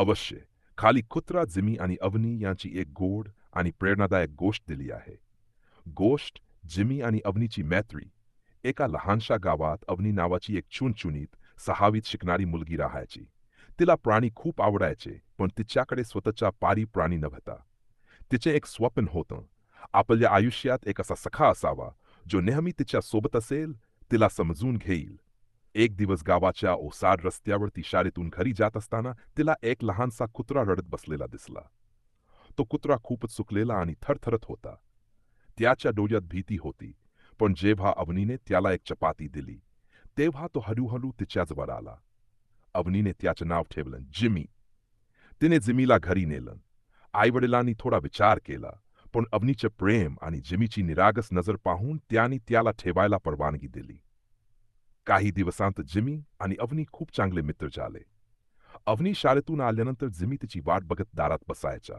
अवश्य. खाली कुत्रा जिमी आणि अवनी यांची एक गोड आणि प्रेरणादायक गोष्ट दिली आहे. गोष्ट जिमी आणि अवनीची मैत्री. एका लहानशा गावात अवनी नावाची एक चुनचुनीत सहावीत शिकणारी मुलगी राहायची. तिला प्राणी खूप आवडायचे पण तिच्याकडे स्वतःचा पारी प्राणी नव्हता. तिचे एक स्वप्न होतं आपल्या आयुष्यात एक असा सखा असावा जो नेहमी तिच्या सोबत असेल तिला समजून घेईल. एक दिवस गावाच्या ओसाड रस्त्यावर ती शाळेतून घरी जात असताना तिला एक लहानसा कुत्रा रडत बसलेला दिसला. तो कुत्रा खूपच सुकलेला आणि थरथरत होता. त्याच्या डोळ्यात भीती होती पण जेव्हा अवनीने त्याला एक चपाती दिली तेव्हा तो हळूहळू तिच्याजवळ आला. अवनीने त्याचं नाव ठेवलं जिमी. तिने जिमीला घरी नेलं. आईवडिलांनी थोडा विचार केला पण अवनीचे प्रेम आणि जिमीची निरागस नजर पाहून त्यांनी त्याला ठेवायला परवानगी दिली. काही दिवसांत जिमी आणि अवनी खूप चांगले मित्र झाले. अवनी शाळेतून आल्यानंतर जिमी तिची वाट बघत दारात बसायचा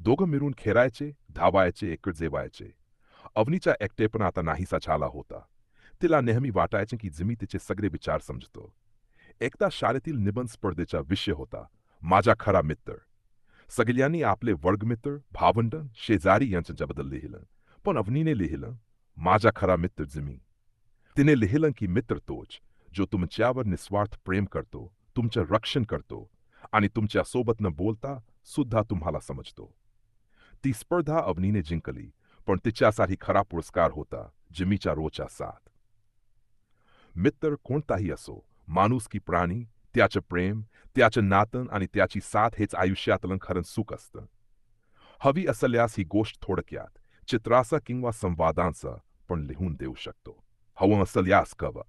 दोघं मिळून खेळायचे धावायचे एकट जेवायचे. अवनीचा एकटेपणा आता नाहीसा झाला होता. तिला नेहमी वाटायचे की जिमी तिचे सगळे विचार समजतो. एकदा शाळेतील निबंध स्पर्धेचा विषय होता माझा खरा मित्र. सगळ्यांनी आपले वर्गमित्र भावंड शेजारी यांच्याबद्दल लिहिलं. पण अवनीने लिहिलं माझा खरा मित्र जिमी. तिने लिहिलं की मित्र तोच जो तुमच्यावर निस्वार्थ प्रेम करतो तुमचं रक्षण करतो आणि तुमच्यासोबत न बोलता सुद्धा तुम्हाला समजतो. ती स्पर्धा अवनीने जिंकली पण तिच्यासाठी खरा पुरस्कार होता जिमीच्या रोजचा साथ. मित्र कोणताही असो माणूस की प्राणी त्याचं प्रेम त्याचं नातन आणि त्याची साथ हेच आयुष्यातलं खरं सुख असतं. हवी असल्यास ही गोष्ट थोडक्यात चित्राचा किंवा संवादांचा पण लिहून देऊ शकतो. हवं असल्यास कवा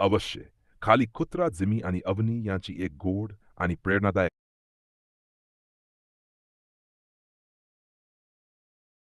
अवश्य. खाली कुत्रा जिमी आणि अवनी यांची एक गोड आणि प्रेरणादायक